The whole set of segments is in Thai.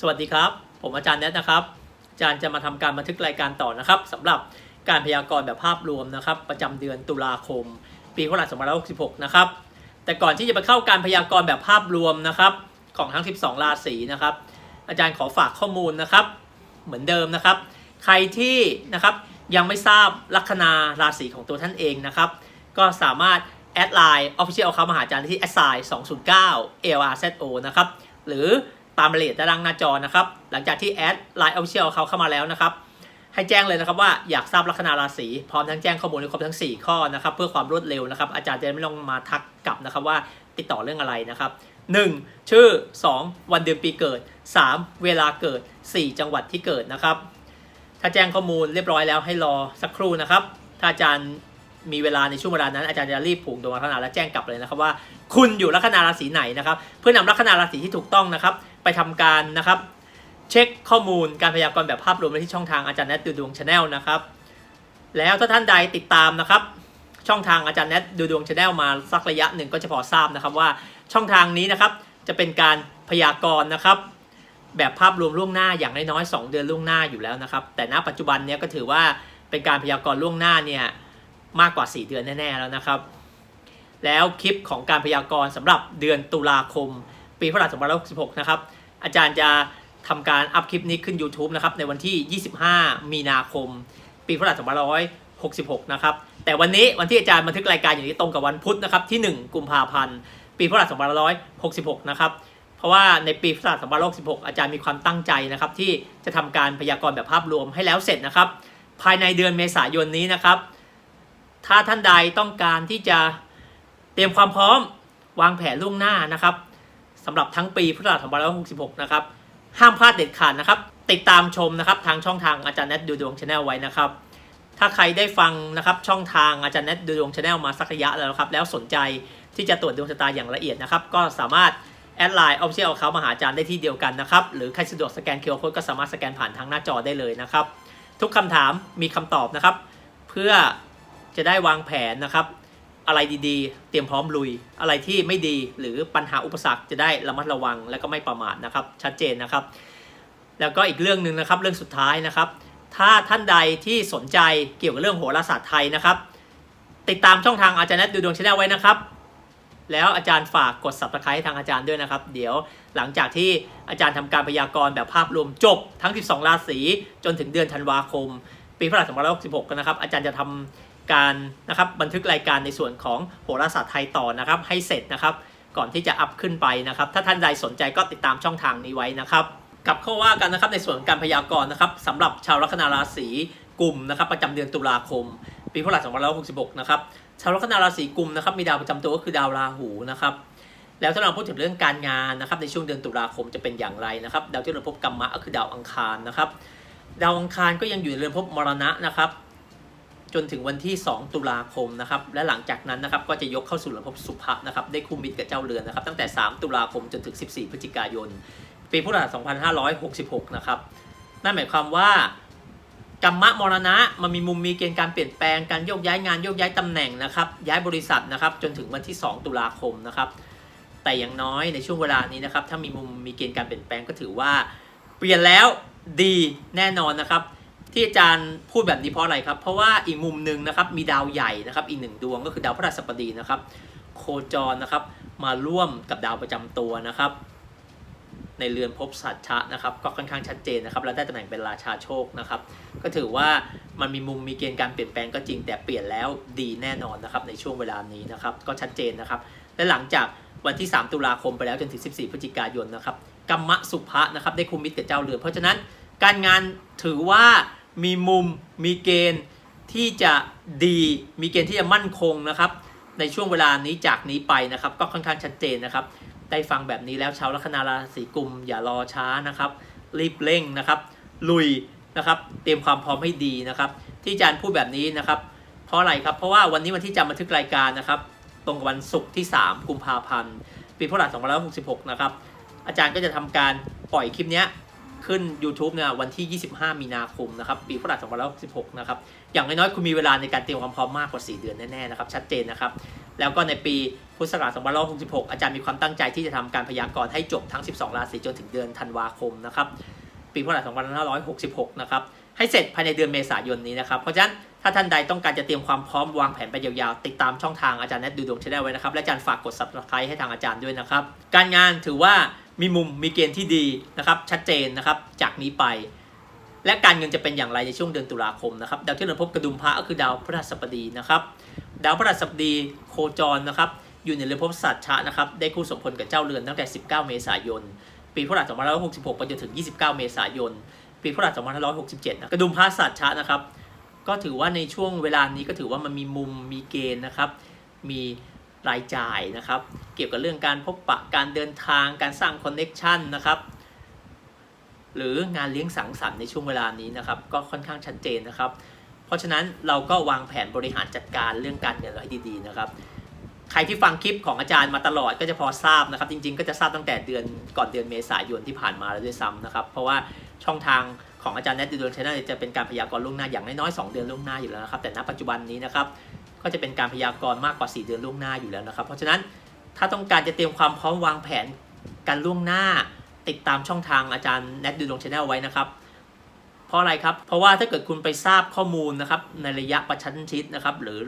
สวัสดีครับ ผมอาจารย์แนทนะครับ อาจารย์จะมาทำการบันทึกรายการต่อนะครับสำหรับการพยากรณ์แบบภาพรวมนะครับ ประจำเดือนตุลาคม ปีพศ2566 นะครับ แต่ก่อนที่จะไปเข้าการพยากรณ์แบบภาพรวมนะครับ ของทั้ง 12 ราศีนะครับ อาจารย์ขอฝากข้อมูลนะครับ เหมือนเดิมนะครับ ใครที่นะครับยังไม่ทราบลัคนาราศีของตัวท่านเองนะครับ ก็สามารถแอดไลน์ Official เขามาหาอาจารย์ที่ a s s i g n 209 LRZO นะครับ หรือ ตามรายละเอียดด้านล่างหน้าจอนะครับ หลังจากที่แอดไลน์ Official เขาเข้ามาแล้วนะครับ ให้แจ้งเลยนะครับว่าอยากทราบลัคนาราศีพร้อมทั้งแจ้งข้อมูลให้ครบทั้ง 4 ข้อนะครับ เพื่อความรวดเร็วนะครับ อาจารย์จะไม่ต้องมาทักกลับนะครับว่าติดต่อเรื่องอะไรนะครับ 1. ชื่อ 2. วันเดือนปีเกิด 3. เวลาเกิด 4 จังหวัดที่เกิดนะครับ ถ้าแจ้งข้อมูลเรียบร้อยแล้วให้รอสักครู่นะครับ ถ้าอาจารย์มีเวลาในช่วงเวลานั้นอาจารย์จะรีบผูกดวงลัคนาและแจ้งกลับเลยนะครับว่า คุณอยู่ลัคนาราศีไหนนะครับ เพื่อนำลัคนาราศีที่ถูกต้องนะครับ ไปทำการนะครับ เช็คข้อมูลการพยากรณ์แบบภาพรวมไปที่ช่องทางอาจารย์แนทดูดวงชาแนลนะครับ แล้วถ้าท่านใดติดตามนะครับ ช่องทางอาจารย์แนทดูดวงชาแนลมาสักระยะหนึ่งก็จะพอทราบนะครับว่าช่องทางนี้นะครับจะเป็นการพยากรณ์นะครับแบบภาพรวมล่วงหน้าอย่างน้อยๆ2เดือนล่วงหน้าอยู่แล้วนะครับ แต่ณปัจจุบันเนี้ยก็ถือว่าเป็นการพยากรณ์ล่วงหน้าเนี่ยมากกว่า 4 เดือนแน่ๆแล้วนะครับ แล้วคลิปของการพยากรณ์สำหรับเดือนตุลาคม ปีพศ2566 นะครับ อาจารย์จะทำการอัพคลิปนี้ขึ้น YouTube นะครับ ในวันที่ 25 มีนาคม ปีพศ2566 นะครับ แต่วันนี้วันที่อาจารย์บันทึกรายการอย่างนี้ตรงกับวันพุธนะครับที่ 1 กุมภาพันธ์ ปีพศ2566 นะครับ เพราะว่าในปีพุทธศักราช2566 อาจารย์มีความตั้งใจนะครับ ที่จะทำการพยากรณ์แบบภาพรวมให้แล้วเสร็จนะครับ ภายในเดือนเมษายนนี้นะครับ ถ้าท่านใดต้องการที่จะเตรียมความพร้อมวางแผนล่วงหน้านะครับ สำหรับทั้งปีพุทธศักราช2566 นะครับ ห้ามพลาดเด็ดขาดนะครับ ติดตามชมนะครับทางช่องทางอาจารย์แนทดูดวงชาแนลไว้นะครับ ถ้าใครได้ฟังนะครับช่องทางอาจารย์แนทดูดวงชาแนลมาสักระยะแล้วครับ แล้วสนใจที่จะตรวจดวงชะตาอย่างละเอียดนะครับ ก็สามารถแอดไลน์เอาเชียลเขามาหาอาจารย์ได้ที่เดียวกันนะครับ หรือใครสะดวกสแกนเคอร์โค้ดก็สามารถสแกนผ่านทางหน้าจอได้เลยนะครับ ทุกคำถามมีคำตอบนะครับ เพื่อจะได้วางแผนนะครับ อะไรดีๆ เตรียมพร้อมลุย อะไรที่ไม่ดีหรือปัญหาอุปสรรคจะได้ระมัดระวังและก็ไม่ประมาทนะครับ ชัดเจนนะครับ แล้วก็อีกเรื่องหนึ่งนะครับ เรื่องสุดท้ายนะครับ ถ้าท่านใดที่สนใจเกี่ยวกับเรื่องโหราศาสตร์ไทยนะครับ ติดตามช่องทางอาจารย์แนทดูดวงชาแนลไว้นะครับ แล้วอาจารย์ฝากกด subscribe ทางอาจารย์ด้วยนะครับ เดี๋ยวหลังจากที่อาจารย์ทำการพยากรณ์แบบภาพรวมจบทั้ง 12 ราศีจนถึงเดือนธันวาคม ปีพศ2566นะครับ อาจารย์จะทำ การนะครับบันทึกรายการในส่วนของโหราศาสตร์ไทยต่อนะครับ ให้เสร็จนะครับ ก่อนที่จะอัพขึ้นไปนะครับ ถ้าท่านใดสนใจก็ติดตามช่องทางนี้ไว้นะครับกลับเข้าว่ากันนะครับในส่วนการพยากรณ์นะครับสำหรับชาวลัคนาราศีกุมนะครับ ประจำเดือนตุลาคม ปีพุทธศักราช2566 นะครับชาวลัคนาราศีกุมนะครับมีดาวประจำตัวก็คือดาวราหูนะครับแล้วถ้าเราพูดถึงเรื่องการงานนะครับในช่วงเดือนตุลาคมจะเป็นอย่างไรนะครับ ดาวที่เราพบกรรมะก็คือดาวอังคารนะครับ ดาวอังคารก็ยังอยู่ในเรือนภพมรณะนะครับ จนถึงวันที่ 2 ตุลาคมนะครับและหลังจากนั้นนะครับก็จะยกเข้าสู่รือนภพสุภะนะครับได้คู่มิตรกับเจ้าเรือนนะครับตั้งแต่ 3 ตุลาคมจนถึง 14 พฤศจิกายน ปีพุทธศักราช2566 นะครับนั่นหมายความว่ากรรมะมรณะมันมีมุมมีเกณฑ์การเปลี่ยนแปลงการโยกย้ายงานโยกย้ายตำแหน่งนะครับย้ายบริษัทนะครับจนถึงวันที่ 2 ตุลาคมนะครับแต่อย่างน้อยในช่วงเวลานี้นะครับถ้ามีมุมมีเกณฑ์การเปลี่ยนแปลงก็ถือว่า เปลี่ยนแล้วดีแน่นอนนะครับ ที่อาจารย์พูดแบบนี้เพราะอะไรครับ เพราะว่าอีกมุมหนึ่งนะครับมีดาวใหญ่นะครับ อีกหนึ่งดวงก็คือดาวพฤหัสบดีนะครับ โคจรนะครับ มาร่วมกับดาวประจำตัวนะครับ ในเรือนภพสัตชะนะครับ ก็ค่อนข้างชัดเจนนะครับ แล้วได้ตำแหน่งเป็นราชาโชคนะครับ ก็ถือว่ามันมีมุมมีเกณฑ์การเปลี่ยนแปลงก็จริงแต่เปลี่ยนแล้วดีแน่นอนนะครับ ในช่วงเวลานี้นะครับ ก็ชัดเจนนะครับ และหลังจากวันที่ 3 ตุลาคมไปแล้วจนถึง 14 พฤศจิกายนนะครับกรรมะสุภะนะครับได้คุมมิตรกับเจ้าเรือนเพราะฉะนั้นการงานถือว่า มีมุม มีเกณฑ์ที่จะดี มีเกณฑ์ที่จะมั่นคงนะครับ ในช่วงเวลานี้จากนี้ไปนะครับ ก็ค่อนข้างชัดเจนนะครับ ได้ฟังแบบนี้แล้วชาวลัคนาราศีกุม อย่ารอช้านะครับ รีบเร่งนะครับ ลุยนะครับเตรียมความพร้อมให้ดีนะครับ ที่อาจารย์พูดแบบนี้นะครับ เพราะอะไรครับ เพราะว่าวันนี้วันที่จะบันทึกรายการนะครับ ตรงกับวันศุกร์ที่ 3 กุมภาพันธ์ ปีพุทธศักราช2566 นะครับ อาจารย์ก็จะทำการปล่อยคลิปเนี้ย ขึ้น YouTube เนี่ยวันที่ 25 มีนาคมนะครับปีพุทธศักราช2566นะครับอย่างน้อยๆคุณมีเวลาในการเตรียมความพร้อมมากกว่า 4 เดือนแน่ๆนะครับชัดเจนนะครับแล้วก็ในปีพุทธศักราช2566 อาจารย์มีความตั้งใจที่จะทำการพยากรณ์ให้จบทั้ง 12 ราศีจนถึงเดือนธันวาคมนะครับปีพุทธศักราช2566 นะครับให้เสร็จภายในเดือนเมษายนนี้นะครับเพราะฉะนั้นถ้าท่านใดต้องการจะเตรียมความพร้อมวางแผนไปยาวๆ ติดตามช่องทางอาจารย์แนทดูดวงชาแนลไว้นะครับและอาจารย์ฝากกด subscribe ให้ทางอาจารย์ด้วยนะครับการงานถือว่า มีมุมมีเกณฑ์ที่ดีนะครับชัดเจนนะครับจากนี้ไป และการเงินจะเป็นอย่างไรในช่วงเดือนตุลาคมนะครับดาวที่เราพบกระดุมพระก็คือดาวพฤหัสบดีนะครับดาวพฤหัสบดีโคจรนะครับอยู่ในเรือนภพสัตว์ชะนะครับได้คู่สมพลกับเจ้าเรือนตั้งแต่ 19 เมษายน ปีพุทธศักราช2566 ไปจนถึง 29 เมษายน ปีพุทธศักราช2567นะกระดุมพระสัตว์ชะนะครับก็ถือว่าในช่วงเวลานี้ก็ถือว่ามันมีมุมมีเกณฑ์นะครับมี รายจ่ายนะครับ เกี่ยวกับเรื่องการพบปะการเดินทางการสร้างคอนเน็กชันนะครับหรืองานเลี้ยงสังสรรค์ในช่วงเวลานี้นะครับ ก็ค่อนข้างชัดเจนนะครับ เพราะฉะนั้นเราก็วางแผนบริหารจัดการเรื่องการเงินเราให้ดีๆนะครับ ใครที่ฟังคลิปของอาจารย์มาตลอดก็จะพอทราบนะครับ จริงๆ ก็จะทราบตั้งแต่เดือนก่อนเดือนเมษายนที่ผ่านมาแล้วด้วยซ้ำนะครับ เพราะว่าช่องทางของอาจารย์แนทดูดวงชาแนลจะเป็นการพยากรณ์ล่วงหน้าอย่างน้อยๆ2เดือนล่วงหน้าอยู่แล้วนะครับ แต่ณปัจจุบันนี้นะครับ ก็จะเป็นการพยากรณ์มากกว่า 4 เดือนล่วงหน้าอยู่แล้วนะครับ เพราะฉะนั้นถ้าต้องการจะเตรียมความพร้อมวางแผนการล่วงหน้า ติดตามช่องทางอาจารย์แนทดูดวงชาแนลไว้นะครับ เพราะอะไรครับ เพราะว่าถ้าเกิดคุณไปทราบข้อมูลนะครับในระยะประชันชิดนะครับ หรือ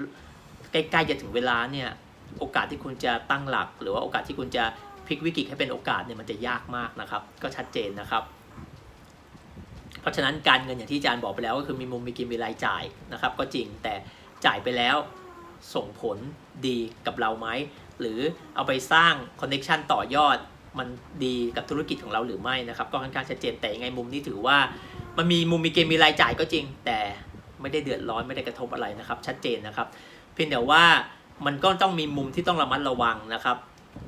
ใกล้ๆจะถึงเวลาเนี่ยโอกาสที่คุณจะตั้งหลัก หรือว่าโอกาสที่คุณจะพลิกวิกฤตให้เป็นโอกาสเนี่ยมันจะยากมากนะครับ ก็ชัดเจนนะครับ เพราะฉะนั้นการเงินอย่างที่อาจารย์บอกไปแล้วก็คือมีมุมมีกินมีรายจ่ายนะครับ ก็จริงแต่จ่ายไปแล้ว ส่งผลดีกับเราไหม หรือเอาไปสร้างคอนเน็ชันต่อยอดมันดีกับธุรกิจของเราหรือไม่นะครับ ก็ค่อนข้างชัดเจนแต่ยังไงมุมนี้ถือว่า มันมีมุมมีเกณฑ์มีรายจ่ายก็จริง แต่ไม่ได้เดือดร้อนไม่ได้กระทบอะไรนะครับ ชัดเจนนะครับ เพียงแต่ว่ามันก็ต้องมีมุมที่ต้องระมัดระวังนะครับ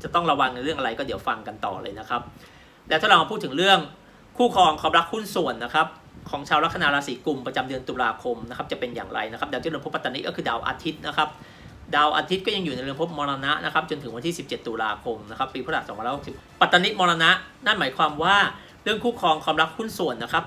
จะต้องระวังในเรื่องอะไรก็เดี๋ยวฟังกันต่อเลยนะครับ แล้วถ้าเรามาพูดถึงเรื่องคู่ครองความรักหุ้นส่วนนะครับ ของชาวลัคนาราศีกุมประจำเดือนตุลาคมนะครับจะเป็นอย่างไรนะครับดาวที่เรือนภพปัตตานีก็คือดาวอาทิตย์นะครับดาวอาทิตย์ก็ยังอยู่ในเรือนภพมรณะนะครับจนถึงวันที่ 17 ตุลาคมนะครับปีพุทธศักราช2560ปัตตานีมรณะ นั่นหมายความว่าเรื่องคู่ครองความรักหุ้นส่วนนะครับ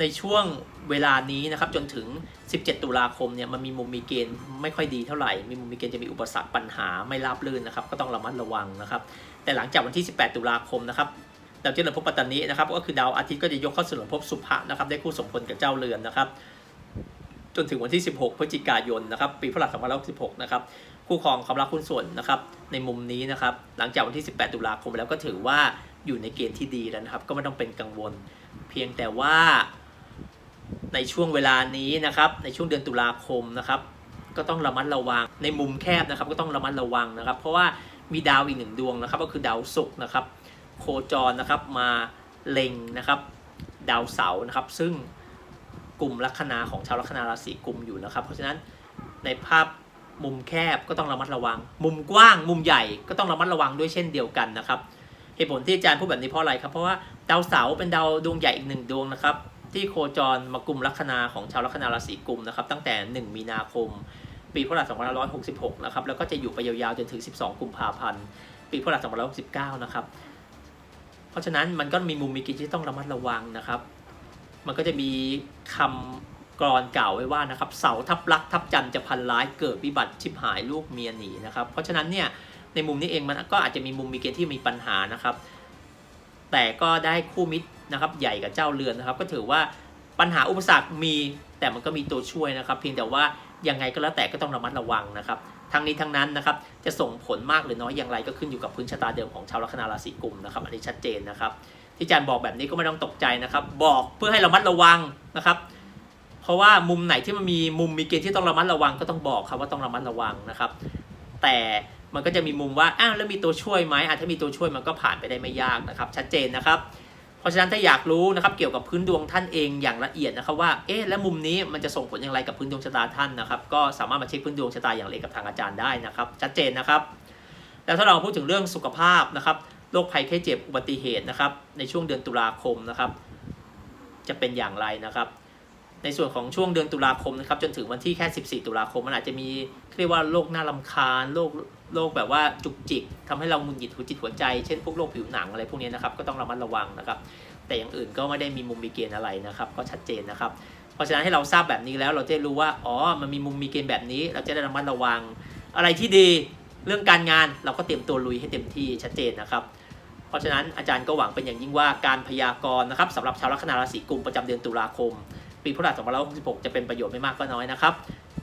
ในช่วงเวลานี้นะครับจนถึง 17 ตุลาคมเนี่ยมันมีมุมมีเกณฑ์ไม่ค่อยดีเท่าไหร่ มีมุมมีเกณฑ์จะมีอุปสรรคปัญหาไม่ราบรื่นนะครับก็ต้องระมัดระวังนะครับแต่หลังจากวันที่ 18 ตุลาคมนะครับ ดาวเจ้าเรือนภพปัตตานีนะครับก็คือดาวอาทิตย์ก็จะยกเข้าสู่เรือนภพสุภะนะครับได้คู่สมพลกับเจ้าเรือนนะครับจนถึงวันที่ 16 พฤศจิกายนนะครับปีพุทธศักราช2566นะครับคู่ครองความรักหุ้นส่วนนะครับในมุมนี้นะครับหลังจากวันที่ 18 ตุลาคมแล้วก็ถือว่าอยู่ในเกณฑ์ที่ดีแล้วนะครับ ก็ไม่ต้องเป็นกังวล เพียงแต่ว่าในช่วงเวลานี้นะครับในช่วงเดือนตุลาคมนะครับก็ต้องระมัดระวังในมุมแคบนะครับ ก็ต้องระมัดระวังนะครับ เพราะว่ามีดาวอีกหนึ่งดวงนะครับ ก็คือดาวศุกร์นะครับ โคจรนะครับมาเล็งนะครับดาวเสาร์นะครับ ซึ่งกลุ่มลัคนาของชาวลัคนาราศีกุมอยู่นะครับ เพราะฉะนั้นในภาพมุมแคบก็ต้องระมัดระวัง มุมกว้างมุมใหญ่ก็ต้องระมัดระวังด้วยเช่นเดียวกันนะครับเหตุผลที่อาจารย์พูดแบบนี้เพราะอะไรครับเพราะว่าดาวเสาร์เป็นดาวดวงใหญ่อีกหนึ่งดวงนะครับ ที่โคจรมากลุ่มลัคนาของชาวลัคนาราศีกุมนะครับตั้งแต่ 1 มีนาคม ปีพุทธศักราช2566 นะครับแล้วก็จะอยู่ไปยาวๆจนถึง 12 กุมภาพันธ์ ปีพุทธศักราช2569 นะครับเพ ราะฉะนั้นมันก็มีมุมมีกิจที่ต้องระมัดระวังนะครับ มันก็จะมีคำกรอนเก่าไว้ว่านะครับเสาทับลักทับจันจะพันร้ายเกิดวิบัติชิบหายลูกเมียหนีนะครับเพราะฉะนั้นเนี่ยในมุมนี้เองมันก็อาจจะมีมุมมีเกณฑ์ที่มีปัญหานะครับ แต่ก็ได้คู่มิตรนะครับใหญ่กับเจ้าเรือนนะครับ ก็ถือว่าปัญหาอุปสรรคมีแต่มันก็มีตัวช่วยนะครับ เพียงแต่ว่ายังไงก็แล้วแต่ก็ต้องระมัดระวังนะครับ ทั้งนี้ทั้งนั้นนะครับจะส่งผลมากหรือน้อยอย่างไรก็ขึ้นอยู่กับพื้นชะตาเดิมของชาวลัคนาราศีกุมนะครับอันนี้ชัดเจนนะครับ ที่อาจารย์บอกแบบนี้ก็ไม่ต้องตกใจนะครับ บอกเพื่อให้ระมัดระวังนะครับเพราะว่ามุมไหนที่มันมีมุมมีเกณฑ์ที่ต้องระมัดระวังก็ต้องบอกครับว่าต้องระมัดระวังนะครับ แต่มันก็จะมีมุมว่าอ้าวแล้วมีตัวช่วยไหมอาจจะมีตัวช่วยมันก็ผ่านไปได้ไม่ยากนะครับ ชัดเจนนะครับ ราะฉะนั้นถ้าอยากรู้นะครับเกี่ยวกับพื้นดวงท่านเองอย่างละเอียดนะครับว่าเอ๊ะแล้วมุมนี้มันจะส่งผลอย่างไรกับพื้นดวงชะตาท่านนะครับก็สามารถมาเช็คพื้นดวงชะตาอย่างละเอียดกับทางอาจารย์ได้นะครับชัดเจนนะครับ แล้วถ้าเราพูดถึงเรื่องสุขภาพนะครับโรคภัยไข้เจ็บอุบัติเหตุนะครับในช่วงเดือนตุลาคมนะครับจะเป็นอย่างไรนะครับ ในส่วนของช่วงเดือนตุลาคมนะครับจนถึงวันที่แค่ 14 ตุลาคม มันอาจจะมีเรียกว่าโรคหน้าลำคาญโรคโรคแบบว่าจุกจิกทำให้เราหงุดหงิดหัวจิตหัวใจ เช่นพวกโรคผิวหนังอะไรพวกนี้นะครับก็ต้องระมัดระวังนะครับแต่อย่างอื่นก็ไม่ได้มีมุมมีเกณฑ์อะไรนะครับก็ชัดเจนนะครับ เพราะฉะนั้นให้เราทราบแบบนี้แล้วเราจะรู้ว่าอ๋อมันมีมุมมีเกณฑ์แบบนี้ เราจะได้ระมัดระวัง อะไรที่ดีเรื่องการงานเราก็เตรียมตัวลุยให้เต็มที่ชัดเจนนะครับเพราะฉะนั้นอาจารย์ก็หวังเป็นอย่างยิ่งว่าการพยากรณ์นะครับสำหรับชาวลัคนาราศีกุมประจำเดือนตุลาคม ปีพุทธศักราช2566 จะเป็นประโยชน์ไม่มากก็น้อยนะครับ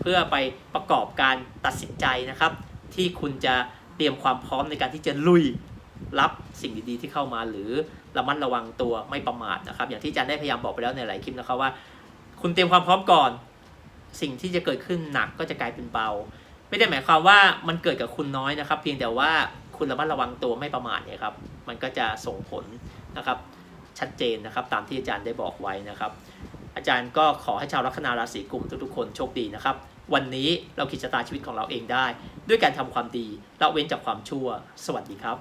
เพื่อไปประกอบการตัดสินใจนะครับ ที่คุณจะเตรียมความพร้อมในการที่จะลุยรับสิ่งดีๆที่เข้ามาหรือระมัดระวังตัวไม่ประมาทนะครับ อย่างที่อาจารย์ได้พยายามบอกไปแล้วในหลายคลิปนะครับว่า คุณเตรียมความพร้อมก่อน สิ่งที่จะเกิดขึ้นหนักก็จะกลายเป็นเบา ไม่ได้หมายความว่ามันเกิดกับคุณน้อยนะครับ เพียงแต่ว่าคุณระมัดระวังตัวไม่ประมาทเนี่ยครับ มันก็จะส่งผลนะครับชัดเจนนะครับ ตามที่อาจารย์ได้บอกไว้นะครับ อาจารย์ก็ขอให้ชาวลัคนาราศีกุมทุกๆคนโชคดีนะครับ วันนี้เราคิดชะตาชีวิตของเราเองได้ ด้วยการทำความดีละเว้นจากความชั่ว สวัสดีครับ